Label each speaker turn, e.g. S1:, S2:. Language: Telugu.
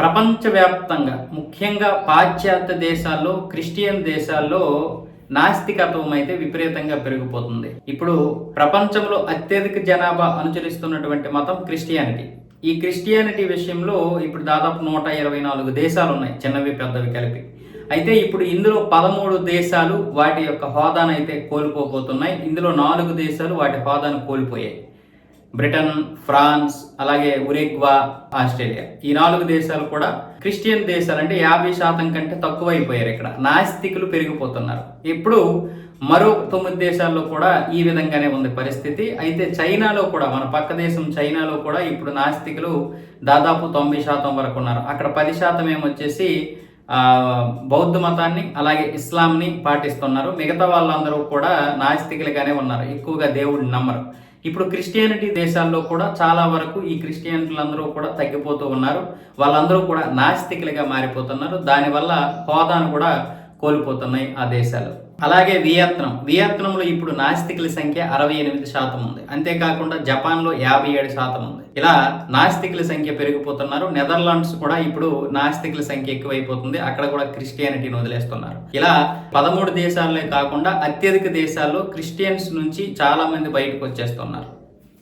S1: ప్రపంచవ్యాప్తంగా ముఖ్యంగా పాశ్చాత్య దేశాల్లో క్రిస్టియన్ దేశాల్లో నాస్తికత్వం అయితే విపరీతంగా పెరిగిపోతుంది. ఇప్పుడు ప్రపంచంలో అత్యధిక జనాభా అనుచరిస్తున్నటువంటి మతం క్రిస్టియానిటీ. ఈ క్రిస్టియానిటీ విషయంలో ఇప్పుడు దాదాపు నూట ఇరవై నాలుగు దేశాలు ఉన్నాయి చిన్నవి పెద్దవి కలిపి. అయితే ఇప్పుడు ఇందులో పదమూడు దేశాలు వాటి యొక్క హోదాను అయితే కోల్పోబోతున్నాయి. ఇందులో నాలుగు దేశాలు వాటి హోదాను కోల్పోయాయి. బ్రిటన్ ఫ్రాన్స్ అలాగే ఉరేగ్వా ఆస్ట్రేలియా. ఈ నాలుగు దేశాలు కూడా క్రిస్టియన్ దేశాలు అంటే యాభై శాతం కంటే తక్కువైపోయారు ఇక్కడ. నాస్తికులు పెరిగిపోతున్నారు. ఇప్పుడు మరో తొమ్మిది దేశాల్లో కూడా ఈ విధంగానే ఉంది పరిస్థితి. అయితే చైనాలో కూడా మన పక్క దేశం చైనాలో కూడా ఇప్పుడు నాస్తికులు దాదాపు తొంభై శాతం వరకు ఉన్నారు. అక్కడ పది శాతం ఏమొచ్చేసి బౌద్ధ మతాన్ని అలాగే ఇస్లాంని పాటిస్తున్నారు. మిగతా వాళ్ళందరూ కూడా నాస్తికులుగానే ఉన్నారు. ఎక్కువగా దేవుడిని నమ్మరు. ఇప్పుడు క్రిస్టియానిటీ దేశాల్లో కూడా చాలా వరకు ఈ క్రిస్టియన్లందరూ కూడా తగ్గిపోతూ ఉన్నారు. వాళ్ళందరూ కూడా నాస్తికులుగా మారిపోతున్నారు. దానివల్ల హోదాను కూడా కోల్పోతున్నాయి ఆ దేశాలు. అలాగే వియత్నం. వియత్నంలో ఇప్పుడు నాస్తికుల సంఖ్య అరవై ఎనిమిది శాతం ఉంది. అంతేకాకుండా జపాన్లో యాభై ఏడు శాతం ఉంది. ఇలా నాస్తికుల సంఖ్య పెరిగిపోతున్నారు. నెదర్లాండ్స్ కూడా ఇప్పుడు నాస్తికుల సంఖ్య ఎక్కువైపోతుంది. అక్కడ కూడా క్రిస్టియానిటీని వదిలేస్తున్నారు. ఇలా పదమూడు దేశాలే కాకుండా అత్యధిక దేశాల్లో క్రిస్టియన్స్ నుంచి చాలా మంది బయటకు వచ్చేస్తున్నారు.